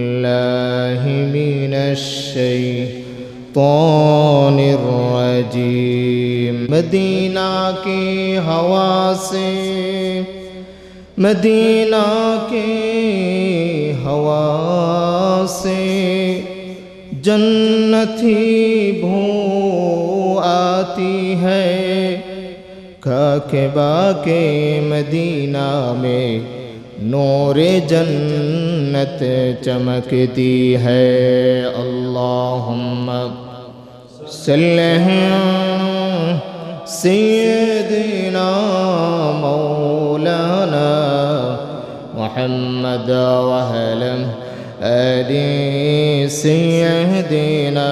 الله من الشيطان الرجيم. Medina की हवा से मदीना के हवा से जन्नती भू आती है काकबा के मदीना में नोरे जन्नत चमकती है अल्लाहुम्मा सल्लि सय्यदिना मौलाना محمد وهلم آدي سيدنا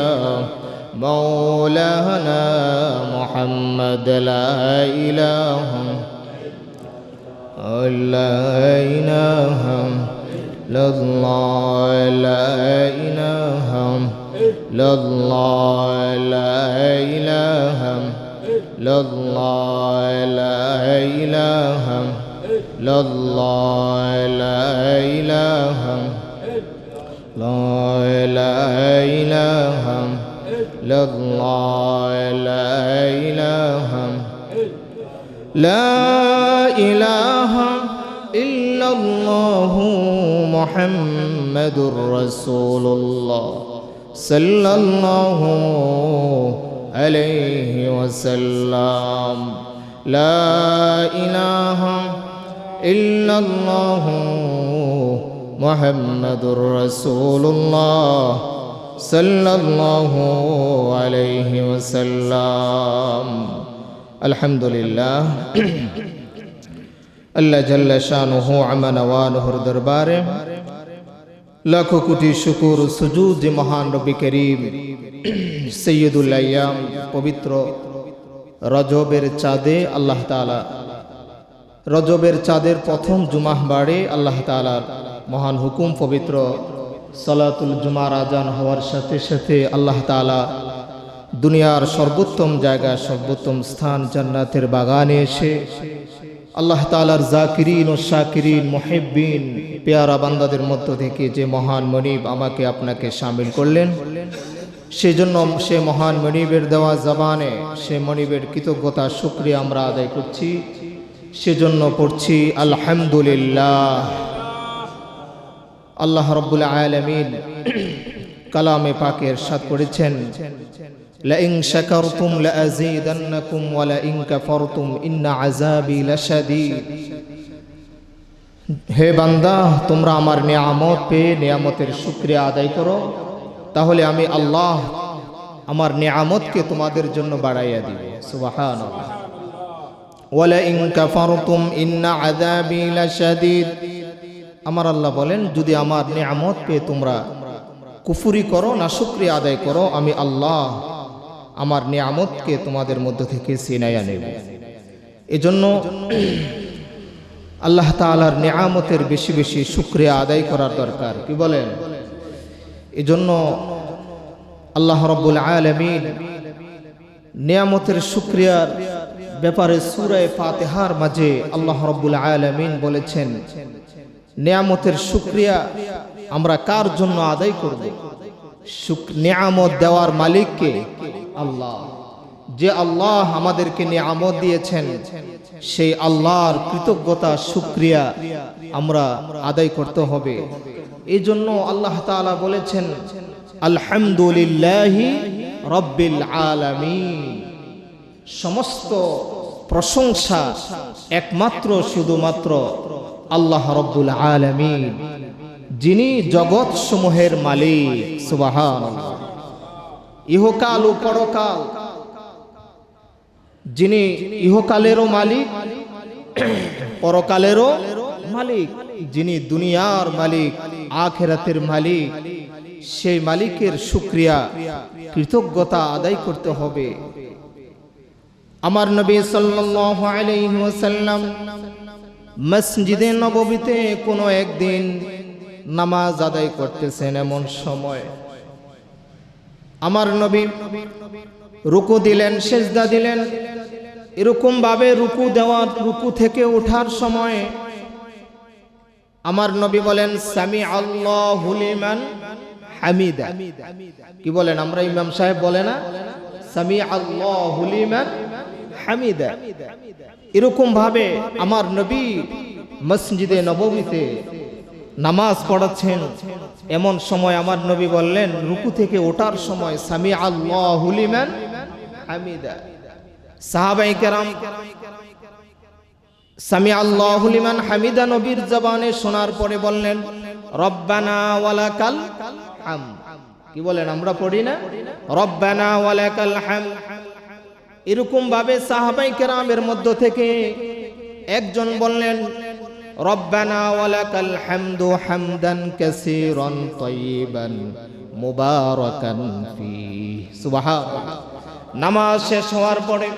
مولانا محمد لا إله لا إله إلا الله لا إله إلا الله لا إله إلا الله لا لا إله إلا الله محمد رسول الله صلى الله عليه وسلم. لا إله إلا الله محمد رسول الله صلى الله عليه وسلم. الحمد لله. আল্লাহ জাল্লা শানুহু আমানওয়ানহুর দরবারে লাখো কোটি শুকুর সুজুদ মহান রবি করিম সৈয়দুল পবিত্র রজবের চাঁদে আল্লাহ তাআলা রজবের চাঁদের প্রথম জুমাহ বাড়ে আল্লাহ তাআলার মহান হুকুম পবিত্র সালাতুল জুমার আজান হওয়ার সাথে সাথে আল্লাহ তাআলা দুনিয়ার সর্বোত্তম জায়গা, সর্বোত্তম স্থান জান্নাতের বাগানে এসে আল্লাহ তালার জাকিরিন ও শাকিরিন, মোহেব্বিন, পেয়ারা বান্দাদের মধ্য থেকে যে মহান মনিব আমাকে আপনাকে সামিল করলেন, সেজন্য সে মহান মনিবের দেওয়া জবানে সে মনিবের কৃতজ্ঞতা, শুক্রিয়া আমরা আদায় করছি। সেজন্য পড়ছি, আলহামদুলিল্লাহ। আল্লাহ রব্বুল আলমিন কালামে পাকের সাথ করেছেন لئن شكرتم لأزيدنكم ولئن كفرتم إن عذابي لشديد হে বান্দা তোমরা আমার নিয়ামত পেয়ে নিয়ামতের শুক্রিয়া আদায় করো তাহলে আমি আল্লাহ আমার নিয়ামতকে তোমাদের জন্য বাড়াইয়া দিব সুবাহান ওয়ালাইন কাফারতুম ইন্না আযাবি লাশাদীদ আমার আল্লাহ বলেন যদি আমার নিয়ামত পেয়ে তোমরা কুফুরি করো না শুক্রিয়া আদায় করো আমি আল্লাহ আমার নিয়ামতকে তোমাদের মধ্য থেকে সিনাইয়া নেব। এজন্য আল্লাহ তালার নিয়ামতের বেশি বেশি শুক্রিয়া আদায় করার দরকার। কি বলেন? এজন্য আল্লাহ রব্বুল আলমিন নিয়ামতের শুক্রিয়ার ব্যাপারে সুরায় ফাতেহার মাঝে আল্লাহ রব্বুল আলমিন বলেছেন, নিয়ামতের শুক্রিয়া আমরা কার জন্য আদায় করব? নিয়ামত দেওয়ার মালিককে আল্লাহ। যে আল্লাহ আমাদেরকে নিয়ামত দিয়েছেন, সেই আল্লাহর কৃতজ্ঞতা, শুক্রিয়া আমরা আদায় করতে হবে। এই জন্য আল্লাহ তাআলা বলেছেন, আলহামদুলিল্লাহি রব্বিল আলামিন। সমস্ত প্রশংসা একমাত্র, শুধুমাত্র আল্লাহ রব্বুল আলামিন, যিনি জগৎ সমূহের মালিক সুবাহান ইহকাল ও পরকাল। যিনি ইহকালেরও মালিক, পরকালেরও মালিক। যিনি দুনিয়ার মালিক, আখেরাতের মালিক, সেই মালিকের শুক্রিয়া, কৃতজ্ঞতা আদায় করতে হবে। আমার নবী ওয়াসাল্লাম মসজিদে নববীতে কোনো একদিন নামাজ আদায় করতেছেন এমন সময়। আমার নবী রুকু দিলেন, সেজদা দিলেন। এরকম ভাবে রুকু দেওয়ার, রুকু থেকে ওঠার সময় আমার নবী বলেন সামি আল্লাহ হামিদা। কি বলেন? আমরা ইমাম সাহেব বলে না সামি আল্লাহ হামিদা। এরকম ভাবে আমার নবী মসজিদে নবমীতে নামাজ পড়াচ্ছেন। এমন সময় আমার নবী বললেন, রুকু থেকে ওঠার সময় সামি আল্লাহ হামিদা। সাহাবাই হামিদা নবীর জবানে পরে বললেন, রব্বানা ওয়ালাকাল হাম। কি বলেন, আমরা পড়ি না? হাম। এরকম ভাবে সাহাবাই কেরামের মধ্য থেকে একজন বললেন রব্বানা ওয়ালাকাল হামদু হামদান কাসীরান তাইয়িবান মুবারাকান নামাজ শেষ হওয়ার পরে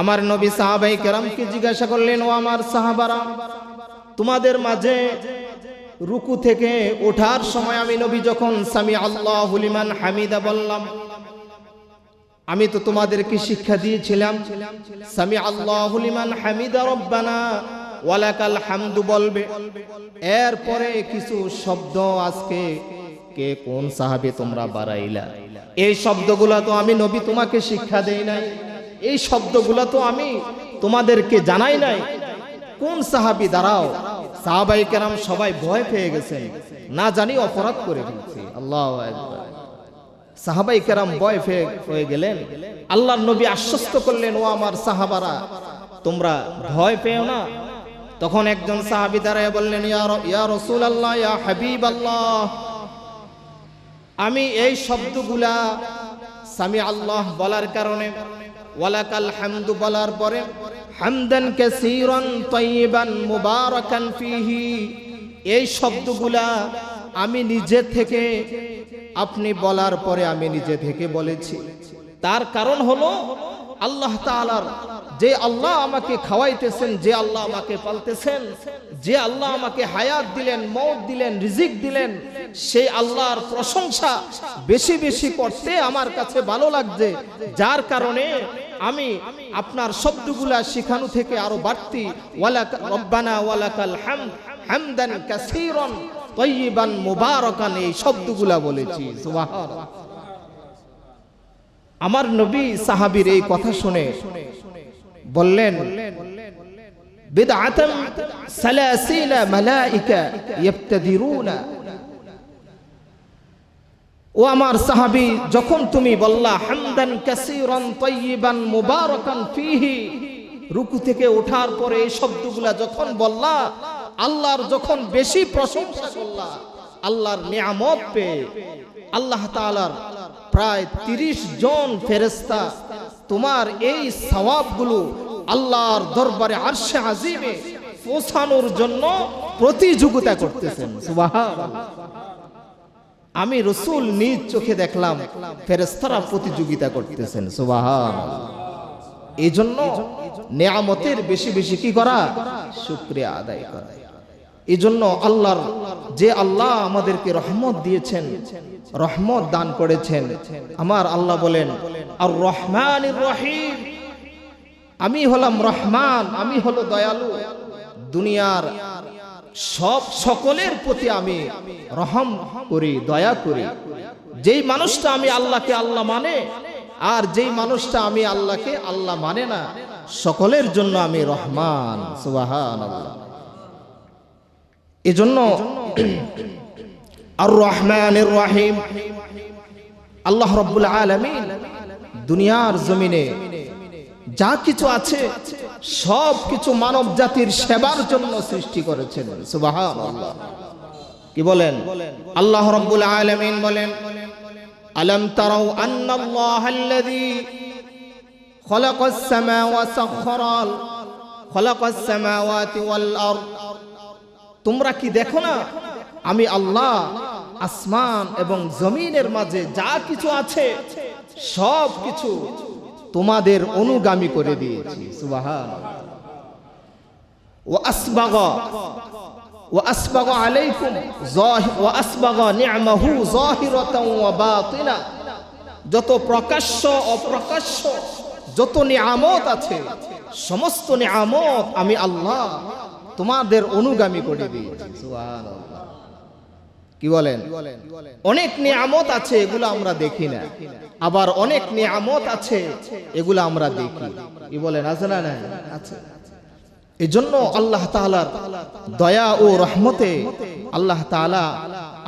আমার নবী সাহাবাই কেরামকে জিজ্ঞাসা করলেন, ও আমার সাহাবারা, তোমাদের মাঝে রুকু থেকে ওঠার সময় আমি নবী যখন সামি আল্লাহ হুলিমান হামিদা বললাম, আমি তো তোমাদেরকে শিক্ষা দিয়েছিলাম, সামি আল্লাহ হুলিমান হামিদা রব্বানা ওয়ালাকাল হামদু বলবে। এরপরে কিছু শব্দ আজকে কে কোন সাহাবে তোমরা বাড়াইলা? এই শব্দগুলা তো আমি নবী তোমাকে শিক্ষা দেই নাই। এই শব্দগুলা তো আমি তোমাদেরকে জানাই নাই। কোন সাহাবি দাঁড়াও, সাহাবাই কেরাম সবাই ভয় পেয়ে গেছে। না জানি অপরাধ করে ফেলছে। আল্লাহ সাহাবাই কেরাম ভয় পেয়ে হয়ে গেলেন। আল্লাহর নবী আশ্বস্ত করলেন, ও আমার সাহাবারা, তোমরা ভয় পেও না। তখন একজন সাহাবি দাঁড়ায় বললেন, ইয়া রসুল আল্লাহ ইয়া হাবিব আল্লাহ আমি এই শব্দগুলা সামি আল্লাহ বলার কারণে, ওয়ালাকাল হামদু বলার পরে, হামদান কাসীরান তাইয়িবান মুবারাকান ফিহি, এই শব্দগুলা আমি নিজে থেকে আপনি বলার পরে আমি নিজে থেকে বলেছি। তার কারণ হলো আল্লাহ তাআলার যে আল্লাহ আমাকে খাওয়াইতেছেন, যে আল্লাহ আমাকে পালতেছেন, যে আল্লাহ আমাকে হায়াত দিলেন মৌত দিলেন, রিজিক দিলেন, সেই আল্লাহর প্রশংসা বেশি বেশি করতে আমার কাছে ভালো লাগছে। যার কারণে আমি আপনার শব্দগুলা শিখানো থেকে আরও বাড়তি। ওয়ালাকাল এই শব্দগুলা বলেছি। আমার নবী সাহাবীর এই কথা শুনে বললেন, বিদআতাম সালাসিনা মালাইকা ইবতাদিরুনা ও আমার সাহাবী, যখন তুমি বললা, হামদান কাসীরান তাইয়িবান মুবারাকান ফিহি, রুকু থেকে ওঠার পরে এই শব্দগুলা যখন বললা, আল্লাহর যখন বেশি প্রশংসা করলা, আল্লাহর নিয়ামত পেয়ে আল্লাহ তাআলার প্রায় তিরিশ জন ফেরেস্তা তোমার এই সওয়াবগুলো আল্লাহর দরবারে আরশে আজিমে পৌঁছানোর জন্য প্রতিযোগিতা করতেছেন। আমি রসুল নিজ চোখে দেখলাম ফেরেস্তারা প্রতিযোগিতা করতেছেন সুবাহান এই জন্য নেয়ামতের বেশি বেশি কি করা? শুক্রিয়া আদায় করা। এই জন্য আল্লাহর যে আল্লাহ আমাদেরকে রহমত দিয়েছেন, রহমত দান করেছেন, আমার আল্লাহ বলেন আর রহমান রহিম। আমি হলাম রহমান, আমি হলো দয়ালু। দুনিয়ার সব সকলের প্রতি আমি রহম করি, দয়া করি। যেই মানুষটা আমি আল্লাহকে আল্লাহ মানে আর যেই মানুষটা আমি আল্লাহকে আল্লাহ মানে না, সকলের জন্য আমি রহমান সুবাহান আল্লাহ এজন্য আর রহমান রাহিম আল্লাহ রব্বুল আলমিন দুনিয়ার জমিনে যা কিছু আছে, সব কিছু মানব জাতির সেবার জন্য সৃষ্টি করেছেন। কি বলেন? আল্লাহ রব্বুল আলামিন বলেন, আলম আরদ। তোমরা কি দেখো না? আমি আল্লাহ, আসমান এবং জমিনের মাঝে যা কিছু আছে, সব কিছু তোমাদের অনুগামী করে দিয়েছি। ও ও যত প্রকাশ্য, অপ্রকাশ্য, যত নিয়ামত আছে, সমস্ত নিয়ামত আমি আল্লাহ তোমাদের অনুগামী করে কি বলেন? অনেক নিয়ামত আছে, এগুলো আমরা দেখি না। আবার অনেক নিয়ামত আছে, এগুলো আমরা দেখি। কি বলেন, আছে না আছে এজন্য আল্লাহ তাআলার দয়া ও রহমতে আল্লাহ তাআলা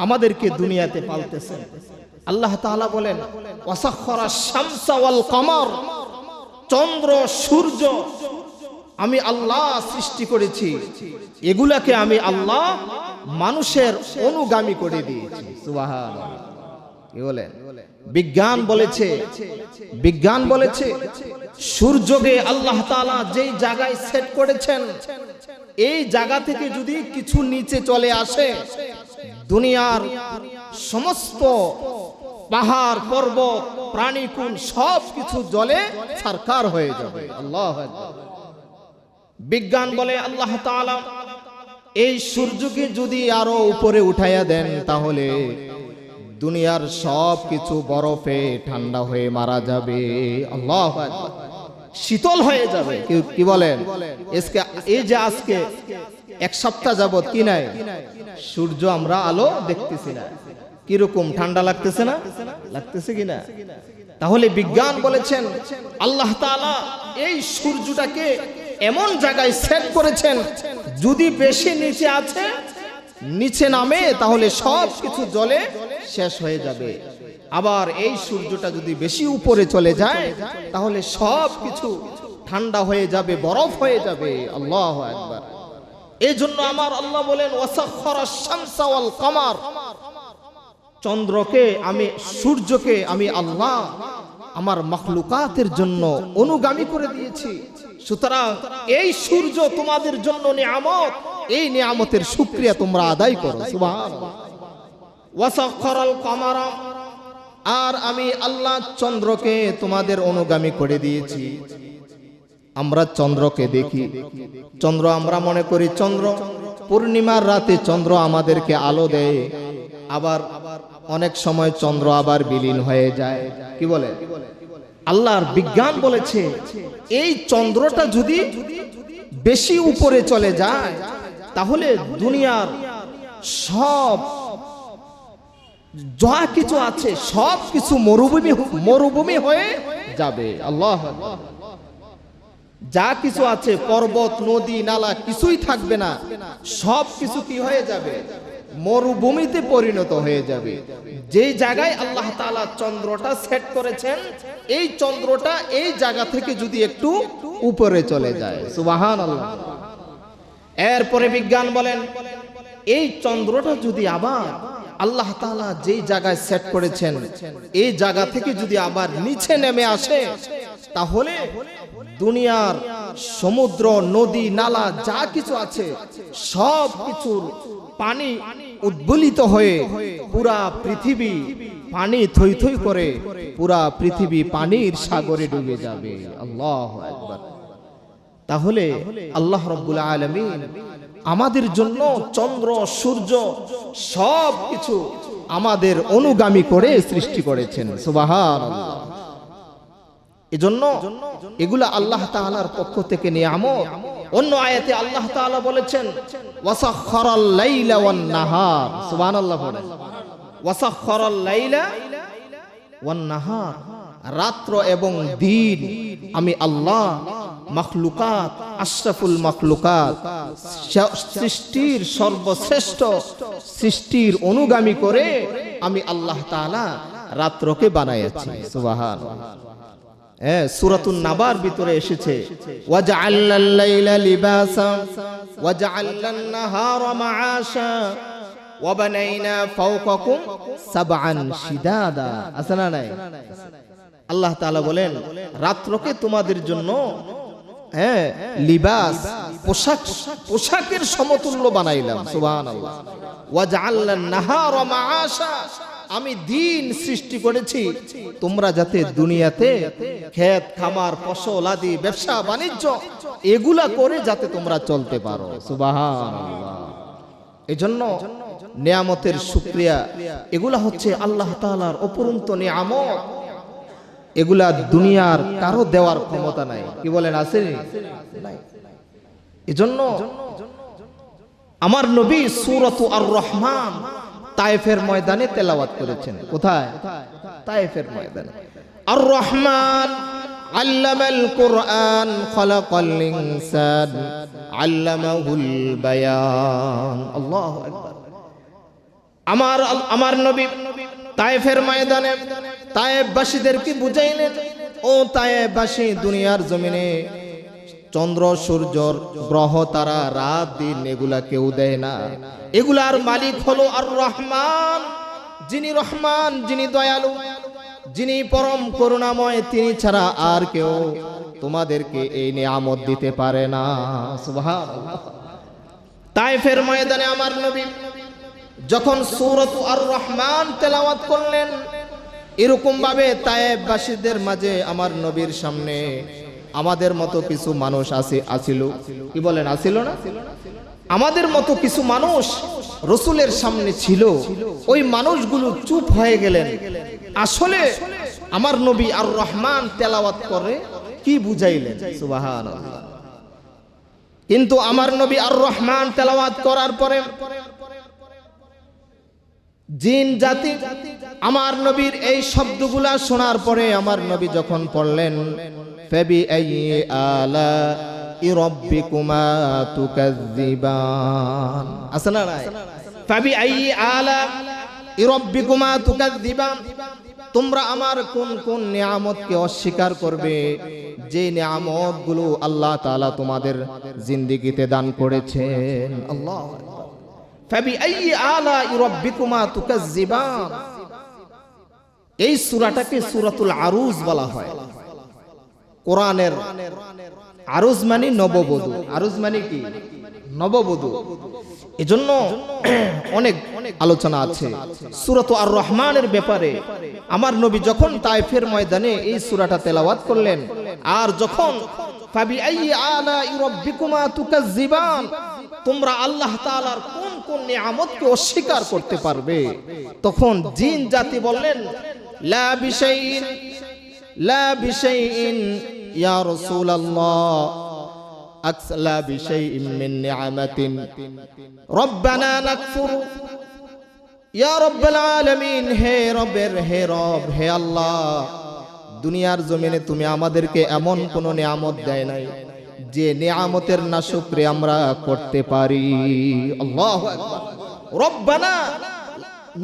আমাদেরকে দুনিয়াতে পালতেছেন। আল্লাহ তাআলা বলেন ওয়াসাখখারা শামসা কমর চন্দ্র, সূর্য আমি আল্লাহ সৃষ্টি করেছি। এগুলাকে আমি আল্লাহ মানুষের অনুগামী করে দিয়েছি। বিজ্ঞান বলেছে বিজ্ঞান বলেছে, সূর্যকে আল্লাহ তাআলা যেই জায়গায় সেট করেছেন, এই জায়গা থেকে যদি কিছু নিচে চলে আসে, দুনিয়ার সমস্ত পাহাড়, পর্বত, প্রাণীকুল সব কিছু জলে সরকার হয়ে যাবে। আল্লাহ বিজ্ঞান বলে আল্লাহ তাআলা, এই সূর্যকে যদি আরও উপরে উঠাইয়া দেন তাহলে দুনিয়ার সব কিছু বরফে ঠান্ডা হয়ে মারা যাবে। আল্লাহ শীতল হয়ে যাবে। কি বলেন? এই যে আজকে এক সপ্তাহ যাবত কি নাই? সূর্য আমরা আলো দেখতেছি না। কীরকম ঠান্ডা লাগতেছে না? লাগতেছে কি না? তাহলে বিজ্ঞান বলেছেন, আল্লাহ তাআলা এই সূর্যটাকে এমন জায়গায় সেট করেছেন, যদি বেশি নিচে আছে, নিচে নামে, তাহলে সব কিছু জলে শেষ হয়ে যাবে। আবার এই সূর্যটা যদি বেশি উপরে চলে যায়, তাহলে সব কিছু ঠান্ডা হয়ে যাবে, বরফ হয়ে যাবে। আল্লাহ একবার এই জন্য আমার আল্লাহ বলেন কমার। চন্দ্রকে আমি, সূর্যকে আমি আল্লাহ আমার মখলুকাতের জন্য অনুগামী করে দিয়েছি। সুতরাং এই সূর্য তোমাদের জন্য নিয়ামত, এই নিয়ামতের সুক্রিয়া তোমরা আদায় করো। আর আমি আল্লাহ চন্দ্রকে তোমাদের অনুগামী করে দিয়েছি। আমরা চন্দ্রকে দেখি। চন্দ্র আমরা মনে করি চন্দ্র। পূর্ণিমার রাতে চন্দ্র আমাদেরকে আলো দেয়। আবার অনেক সময় চন্দ্র আবার বিলীন হয়ে যায়। কি বলে? আল্লাহর বিজ্ঞান বলেছে, এই চন্দ্রটা যদি বেশি উপরে চলে যায়, তাহলে দুনিয়ার সব যা কিছু আছে, সব কিছু মরুভূমি মরুভূমি হয়ে যাবে। আল্লাহ যা কিছু আছে, পর্বত, নদী, নালা, কিছুই থাকবে না। সব কিছু কি হয়ে যাবে? মরুভূমিতে পরিণত হয়ে যাবে। যেই জায়গায় আল্লাহ তাআলা চন্দ্রটা সেট করেছেন, এই চন্দ্রটা এই জায়গা থেকে যদি একটু উপরে চলে যায়। সুবাহান আল্লাহ এরপরে বিজ্ঞান বলেন, এই চন্দ্রটা যদি আবার আল্লাহ তাআলা যেই জায়গায় সেট করেছেন, এই জায়গা থেকে যদি আবার নিচে নেমে আসে, তাহলে দুনিয়ার সমুদ্র, নদী, নালা, যা কিছু আছে সব কিছুর পানি উদ্বলিত হয়ে পুরা পৃথিবী পানি থই থই করে, পুরা পৃথিবী পানির সাগরে ডুবে যাবে। আল্লাহ একবার তাহলে আল্লাহ রব্বুল আলমিন আমাদের জন্য চন্দ্র, সূর্য সব কিছু আমাদের অনুগামী করে সৃষ্টি করেছেন। সুবাহান এজন্য এগুলা আল্লাহ তাআলার পক্ষ থেকে নিয়ামত। অন্য আয়াতে আল্লাহ তাআলা বলেছেন, ওয়াসাখখারাল লাইলা ওয়ান নাহার। সুবহানাল্লাহ বলেন। ওয়াসাখখারাল লাইলা ওয়ান নাহার। রাত্র এবং দিন আমি আল্লাহ, মখলুকাত, আশরাফুল মখলুকাত, সৃষ্টির সর্বশ্রেষ্ঠ সৃষ্টির অনুগামী করে আমি আল্লাহ তাআলা রাত্রকে বানাইয়াছি। সুবহান হ্যাঁ সূরাতুন নাবার ভিতরে এসেছে। ওয়াজআলনাল লাইলা লিবাসা ওয়াজআলনান নাহারা মাআশা, ওয়াবানাইনা ফাওকাকুম সাবআন শিদাদা। আছে না নাই? আল্লাহ তাআলা বলেন, রাত্রকে তোমাদের জন্য হ্যাঁ লিবাস, পোশাক, পোশাকের সমতুল্য বানাইলাম। সুবহানাল্লাহ। ওয়াজআলনান নাহারা মাআশা আমি দিন সৃষ্টি করেছি। তোমরা যাতে দুনিয়াতে ক্ষেত খামার, ফসল আদি, ব্যবসা, বাণিজ্য এগুলা করে যাতে তোমরা চলতে পারো। সুবহানাল্লাহ। এজন্য নিয়ামতের শুক্রিয়া। এগুলা হচ্ছে আল্লাহ তাআলার অপরন্ত নিয়ামত। এগুলা দুনিয়ার কারও দেওয়ার ক্ষমতা নাই। কি বলেন, আছে এজন্য আমার নবী সুরত আর রহমান তায়েফের ময়দানে তেলাওয়াত করেছেন। কোথায়? তায়েফের ময়দানে। আর রহমান আল্লামাল কোরআন খলাকাল ইনসান, আল্লামাহুল বায়ান। আল্লাহু আকবার। আমার আমার নবী তায়েফের ময়দানে তায়েফবাসীদেরকে বুঝাইলেন, ও তায়েফবাসী, দুনিয়ার জমিনে চন্দ্র সূর্যর গ্রহ তারা রাত দিন এগুলা কেউ দেয় না। এগুলার মালিক হলো আর রহমান যিনি রহমান, যিনি দয়ালু, যিনি পরম করুণাময়, তিনি ছাড়া আর কেউ তোমাদেরকে এই নিয়ামত দিতে পারে না। তাইফের ময়দানে আমার নবী যখন সূরত আর রহমান তেলাওয়াত করলেন এরকম ভাবে তায়েববাসীদের মাঝে আমার নবীর সামনে আমাদের মতো কিছু মানুষ আছে আছিল কি বলেন আছিল না? আমাদের মতো কিছু মানুষ রসুলের সামনে ছিল। ওই মানুষগুলো চুপ হয়ে গেলেন। আসলে আমার নবী আর রহমান তেলাওয়াত করে কি বুঝাইলেন? সুবাহান কিন্তু আমার নবী আর রহমান তেলাওয়াত করার পরে জিন জাতি আমার নবীর এই শব্দগুলা শোনার পরে আমার নবী যখন পড়লেন ইরব্বিকুমা তুকাজ্জিবান আছে না নাই ফাবি আই আলা ইরব্বিকুমা তুকাজ্জিবান তোমরা আমার কোন কোন নিয়ামতকে অস্বীকার করবে যে নিয়ামতগুলো আল্লাহ তাআলা তোমাদের জিন্দেগিতে দান করেছেন আল্লাহ ফাবিআই আলা ইরাব্বিকুমা তুকাজ্জিবান এই সূরাটাকে সূরাতুল আরুজ বলা হয় কোরআনের আরুজ মানে নববধূ। আরুজ মানে কি? নববধূ। এজন্য অনেক আলোচনা আছে। সূরাত আর রহমানের ব্যাপারে আমার নবী যখন তাইফের ময়দানে এই সুরাটা তেলাওয়াত করলেন, আর যখন তোমরা আল্লাহ তাআলার কোন কোন নিয়ামতকে অস্বীকার করতে পারবে? তখন জিন জাতি বললেন, লা বিশাইইন লা বিশাইইন ইয়া রাসূলুল্লাহ আকসলা বিশাইইন মিন নিআমাতিন রব্বানা নাকফুরু। ইয়া রব্বাল আলামিন, হে রবের, হে রব, হে আল্লাহ, দুনিয়ার জমিনে তুমি আমাদেরকে এমন কোন নিয়ামত দেয় নাই যে নিয়ামতের না শুক্রে আমরা করতে পারি। আল্লাহ রব্বানা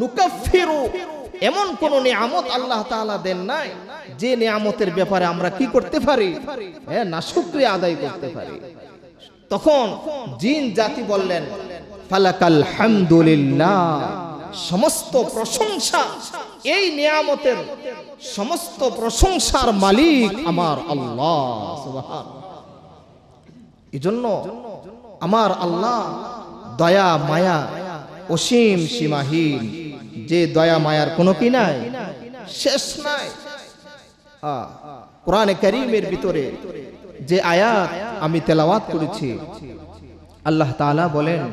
নুকাফিরু, এমন কোন নিয়ামত আল্লাহ তাআলা দেন নাই যে নিয়ামতের ব্যাপারে আমরা কি করতে পারি? হ্যাঁ না, শুক্রিয়া আদায় করতে পারি। তখন জিন জাতি বললেন, ফালাকাল হামদুলিল্লাহ। সমস্ত প্রশংসা, এই নিয়ামতের সমস্ত প্রশংসার মালিক আমার আল্লাহ এজন্য আমার আল্লাহ দয়া, মায়া, অসীম সীমাহীন। যে দয়া, মায়ার কোনো কি নাই? শেষ নাই। কোরআনে করিমের ভিতরে যে আয়াত আমি তেলাওয়াত করেছি আল্লাহ তাআলা বলেন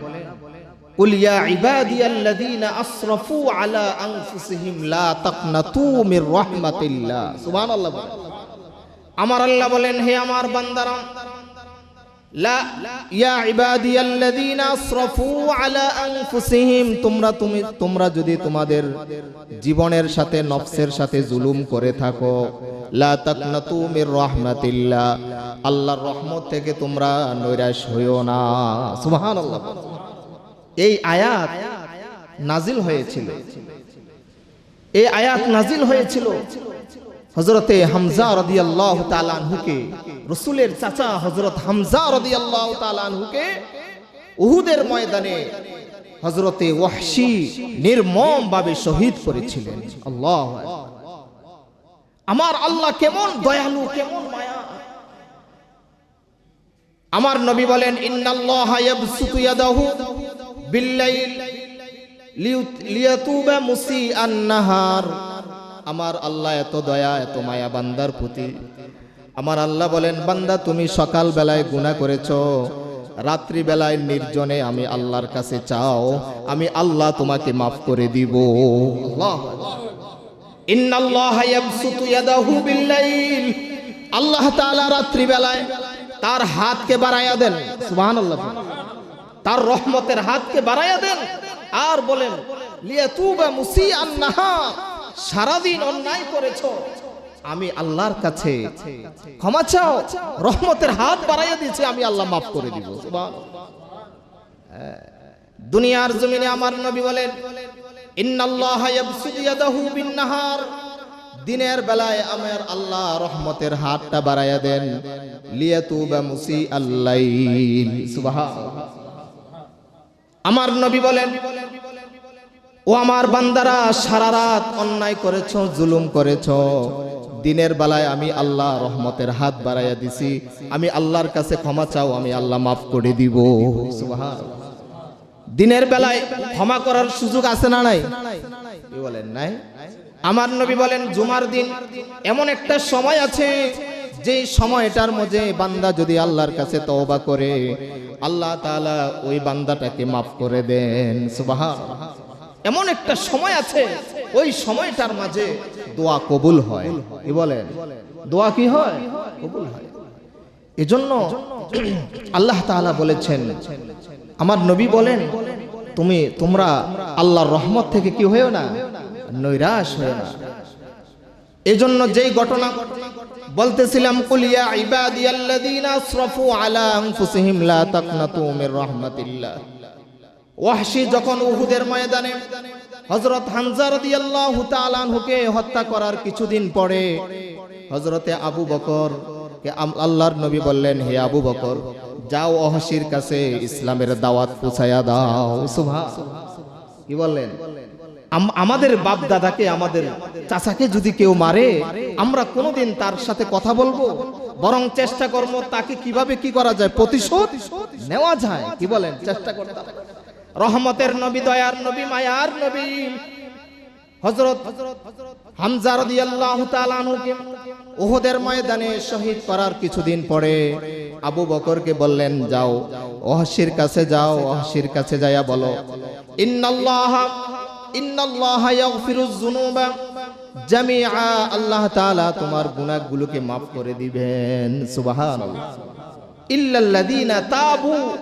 قل يا عبادي الذين اسرفوا على انفسهم لا تقنطوا من رحمه الله سبحان الله বলেন। আমার আল্লাহ বলেন হে আমার বান্দারা তোমরা তুমি, তোমরা যদি তোমাদের জীবনের সাথে, নফসের সাথে জুলুম করে থাকো, লা তাকনাতু মির রাহমাতিল্লাহ, আল্লাহর রহমত থেকে তোমরা নৈরাশ হইও না। সুবহানাল্লাহ। এই আয়াত নাজিল হয়েছিল। এই আয়াত নাজিল হয়েছিল হজরতে হামজা রাদিয়াল্লাহু তাআলা আনহুকে রাসূলের চাচা হজরত হামজা রাদিয়াল্লাহু আল্লাহ আনহুকে উহুদের ময়দানে হজরতে ওয়াহশী নির্মম ভাবে শহীদ করেছিলেন। আল্লাহু। আমার আল্লাহ কেমন দয়ালু, কেমন মায়া। আমার নবী বলেন, ইন্নাল্লাহা ইয়াবসুতু ইয়াদাহু বিল্লাইল লিয়াতুবা মুসিআন নাহার। আমার আল্লাহ এত দয়া, এত মায়া বান্দার প্রতি। আমার আল্লাহ বলেন, বান্দা, তুমি সকাল বেলায় গুনাহ করেছ রাত্রি বেলায় নির্জনে আমি আল্লাহর কাছে চাও, আমি আল্লাহ তোমাকে মাফ করে দিব। আল্লাহ ইন্নাল্লাহা ইয়াবসুতু ইয়াদাহু বিল্লাইল। আল্লাহ তাআলা রাত্রি বেলায় তার হাতকে বাড়াইয়া দেন, সুবহানাল্লাহ। তার রহমতের হাতকে বাড়াইয়া দেন আর বলেন সারাদিন অন্যায় করেছ। আমি আল্লাহর কাছে ক্ষমা চাও, রহমতের হাত বাড়াইয়া দিয়েছি, আমি আল্লাহ মাফ করে দিব। দুনিয়ার জমিনে আমার নবী বলেন দিনের বেলায় আমার আল্লাহ রহমতের হাতটা বাড়াইয়া দেন আমার নবী বলেন, ও আমার বান্দারা, সারা রাত অন্যায় করেছ, জুলুম করেছ। দিনের বেলায় আমি আল্লাহ রহমতের হাত বাড়াইয়া দিছি। আমি আল্লাহর কাছে ক্ষমা চাও আমি আল্লাহ মাফ করে দিব। দিনের বেলায় ক্ষমা করার সুযোগ আছে না নাই? বলেন নাই? আমার নবী বলেন জুমার দিন এমন একটা সময় আছে যে সময়টার মধ্যে বান্দা যদি আল্লাহর কাছে তওবা করে আল্লাহ তাআলা ওই বান্দাটাকে মাফ করে দেন। সুবহানাল্লাহ। এমন একটা সময় আছে, ওই সময়টার মাঝে দোয়া কবুল হয়। কি বলেন? দোয়া কি হয়? কবুল হয়। এজন্য আল্লাহ তাআলা বলেছেন, আমার নবী বলেন, তুমি, তোমরা আল্লাহর রহমত থেকে কি হয়েও না? নৈরাশ হয়েও না। এজন্য যেই ঘটনা বলতেছিলাম কুলিয়া ইবাদিয়াল্লাযীনা আসরাফু আলা আনফুসিহিম লা তাকনাতু মির রাহমাতিল্লাহ। ওয়াহশি যখন উহুদের ময়দানে তাআলা আনহুকে হত্যা করার কিছুদিন পরে হযরতে আবু বকর আল্লাহর নবী বললেন, হে আবু বকর, যাও ওহশির কাছে ইসলামের দাওয়াত পৌঁছায়া দাও। সুবহান কি বললেন? আমাদের বাপ দাদাকে আমাদের চাচাকে যদি কেউ মারে, আমরা কোনোদিন তার সাথে কথা বলব? বরং চেষ্টা করব তাকে কীভাবে কি করা যায়? প্রতিশোধ নেওয়া যায়। কি বলেন? চেষ্টা করতে। রহমতের নবী, দয়ার নবী, মায়ার নবী। হযরত হামজা রাদিয়াল্লাহু তাআলা আনহুকে উহুদের ময়দানে শহীদ করার কিছুদিন পরে আবু বকরকে বললেন, যাও, ওহশির কাছে যাও, ওহশির কাছে যায়া বলো। ইন্নাল্লাহ ইন্নাল্লাহ ইয়াগফিরুজ যুনুবা। জামিআ, আল্লাহ তাআলা তোমার গুনাহগুলোকে maaf করে দিবেন। সুবহানাল্লাহ। ইল্লাল্লাযীনা তাবু।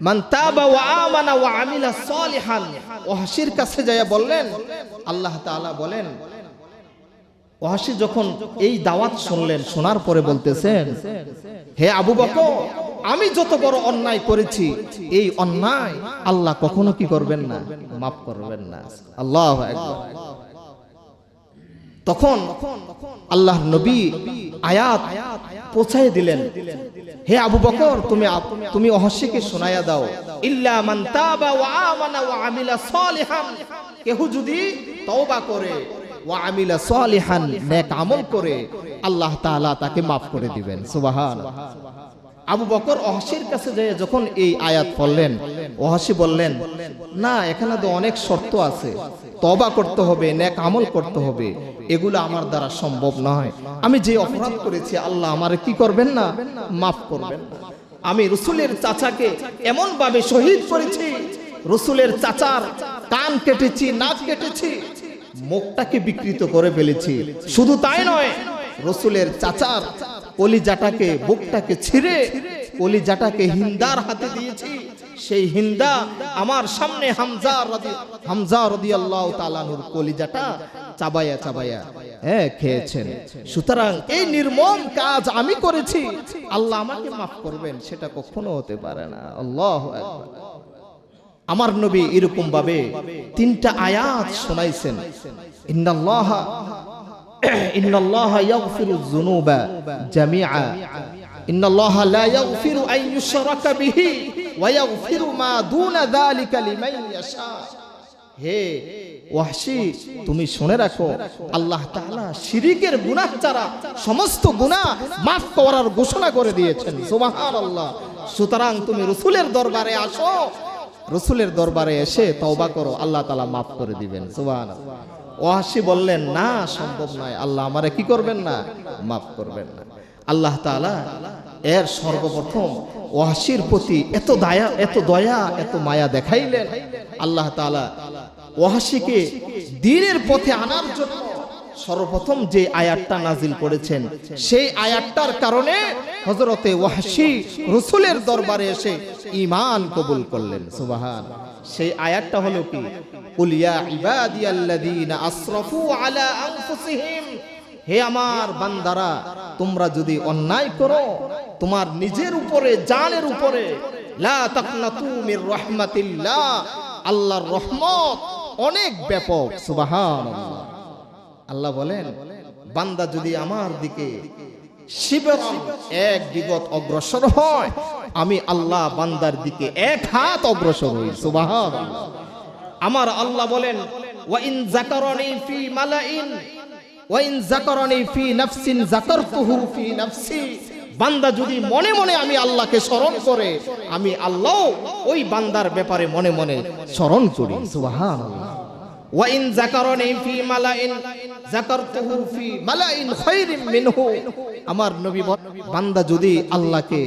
মান তাবা ওয়া আমানা ওয়া আমিলা সালিহান। ওয়াহশির কাছে যায় বললেন, আল্লাহ তাআলা বলেন, ওয়াহশি যখন এই দাওয়াত শুনলেন, শোনার পরে বলতেছেন, হে আবু বকর, আমি যত বড় অন্যায় করেছি, এই অন্যায় আল্লাহ কখনো কি করবেন না? মাফ করবেন না। আল্লাহু আকবার। তখন আল্লাহ নবী আয়াত পৌঁছায় দিলেন। হে আবু বকর, তুমি তুমি অহস্যকে শোনায়া দাও। ইল্লা মান তাবা ওয়া আমানা ওয়া আমিলা সালিহান। কেহ যদি তওবা করে ওয়া আমিলা সালিহান, নেক আমল করে, আল্লাহ তাআলা তাকে maaf করে দিবেন। সুবহানাল্লাহ আবু বকর অহসির কাছে যেয়ে যখন এই আয়াত পড়লেন ওহাসি বললেন, না, এখানে তো অনেক শর্ত আছে। তবা করতে হবে ন্যাক আমল করতে হবে, এগুলো আমার দ্বারা সম্ভব নয়। আমি যে অপরাধ করেছি, আল্লাহ আমার কি করবেন না? মাফ করবেন। আমি রসুলের চাচাকে এমন ভাবে শহীদ করেছি, রসুলের চাচার কান কেটেছি, নাক কেটেছি, মুখটাকে বিকৃত করে ফেলেছি। শুধু তাই নয়, রসুলের চাচার কলিজাটাকে, বুকটাকে ছিঁড়ে কলিজাটাকে হিন্দার হাতে দিয়েছি। সেই হিন্দা আমার সামনে হামজা রাদি হামজা রাদিয়াল্লাহু তালানুর কলিজাটা চাবায়া চাবায়া হ্যাঁ খেয়েছেন। সুতরাং এই নির্মম কাজ আমি করেছি। আল্লাহ আমাকে মাফ করবেন, সেটা কখনো হতে পারে না। আল্লাহু আমার নবী এরকম ভাবে তিনটা আয়াত শোনাইছেন। ইন্নাল্লাহ ইন্নাল্লাহ ইয়াগফিরু যুনুবা জামিআ। লা ইয়াগফিরু আন ইউশরাকা বিহি ওয়া ইয়াগফিরু মা দুনা যালিকা লিমান ইয়াশা। হে ওয়াহশি, তুমি শুনে রাখো, আল্লাহ তাআলা শিরিকের গুনাহ ছাড়া সমস্ত গুনাহ মাফ করার ঘোষণা করে দিয়েছেন। সুবহানাল্লাহ। সুতরাং তুমি রাসূলের দরবারে আসো। রসুলের দরবারে এসে তওবা করো, আল্লাহ তালা মাফ করে দিবেন। সুবান ওয়াসি বললেন, না, সম্ভব নয়। আল্লাহ আমারে কি করবেন না? মাফ করবেন না। আল্লাহ তাআলা এর সর্বপ্রথম ওয়াসির প্রতি এত দয়া এত দয়া, এত মায়া দেখাইলেন। আল্লাহ তাআলা ওয়াসিকে দিনের পথে আনার জন্য সর্বপ্রথম যে আয়াতটা নাজিল করেছেন, সেই আয়াতটার কারণে হজরতে ওয়াসি রসুলের দরবারে এসে ইমান কবুল করলেন। সুবাহান। সেই আয়াতটা হলো কি? কুলিয়া ইবাদিয়াল্লাযীনা আসরাফু আলা আনফুসিহিম হে আমার বান্দারা, তোমরা যদি অন্যায় করো, তোমার নিজের উপরে, জানের উপরে আল্লাহর রহমত অনেক ব্যাপক সুবাহান আল্লাহ বলেন, বান্দা যদি আমার দিকে এক বিগত অগ্রসর হয়, আমি আল্লাহ বান্দার দিকে এক হাত অগ্রসর হই, সুবহানাল্লাহ। আমার আল্লাহ বলেন, ওয়া ইন ফি মালাইন ওয়া ইন ফি নাফসিন যাকারতুহু ফি নাফসি। বান্দা যদি মনে মনে আমি আল্লাহকে স্মরণ করে, আমি আল্লাহ ওই বান্দার ব্যাপারে মনে মনে স্মরণ করি। সুবহানাল্লাহ। ওয়া ইন ফি মালাইন, যাকারতুহু ফি মালাইন খায়রিন মিনহু। আমার নবী বান্দা যদি আল্লাহকে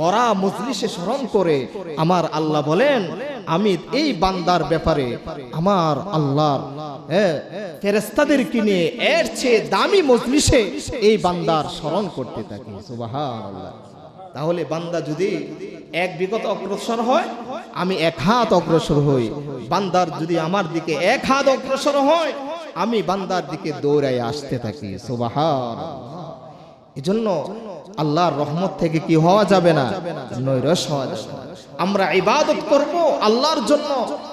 বড়া মজলিসে স্মরণ করে, আমার আল্লাহ বলেন, আমি এই বান্দার ব্যাপারে আমার আল্লাহর ফেরেস্তাদেরকে নিয়ে এর চেয়ে দামি মজলিসে এই বান্দার স্মরণ করতে থাকি। সুবহানাল্লাহ। তাহলে বান্দা যদি এক বিগত অগ্রসর হয়, আমি এক হাত অগ্রসর হই। বান্দার যদি আমার দিকে এক হাত অগ্রসর হয়, আমি বান্দার দিকে দৌড়াই আসতে থাকি। সুবাহান এজন্য আল্লাহর রহমত থেকে কি হওয়া যাবে না? নৈরস হওয়া যাবে না। আমরা ইবাদত করব আল্লাহর জন্য,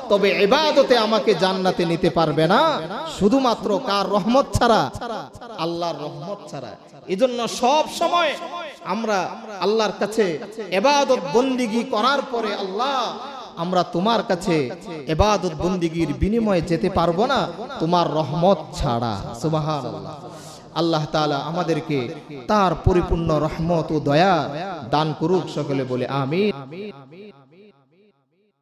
তবে ইবাদতে আমাকে জান্নাতে নিতে পারবে না। শুধুমাত্র কার রহমত ছাড়া? আল্লাহর রহমত ছাড়া। এজন্য সব সময় আমরা আল্লাহর কাছে এবাদত বন্দিগি করার পরে আল্লাহ, আমরা তোমার কাছে এবাদত বন্দিগির বিনিময়ে যেতে পারব না, তোমার রহমত ছাড়া। সুবহানাল্লাহ। আল্লাহ তালা আমাদেরকে তার পরিপূর্ণ রহমত ও দয়া দান করুক সকলে বলে আমিন।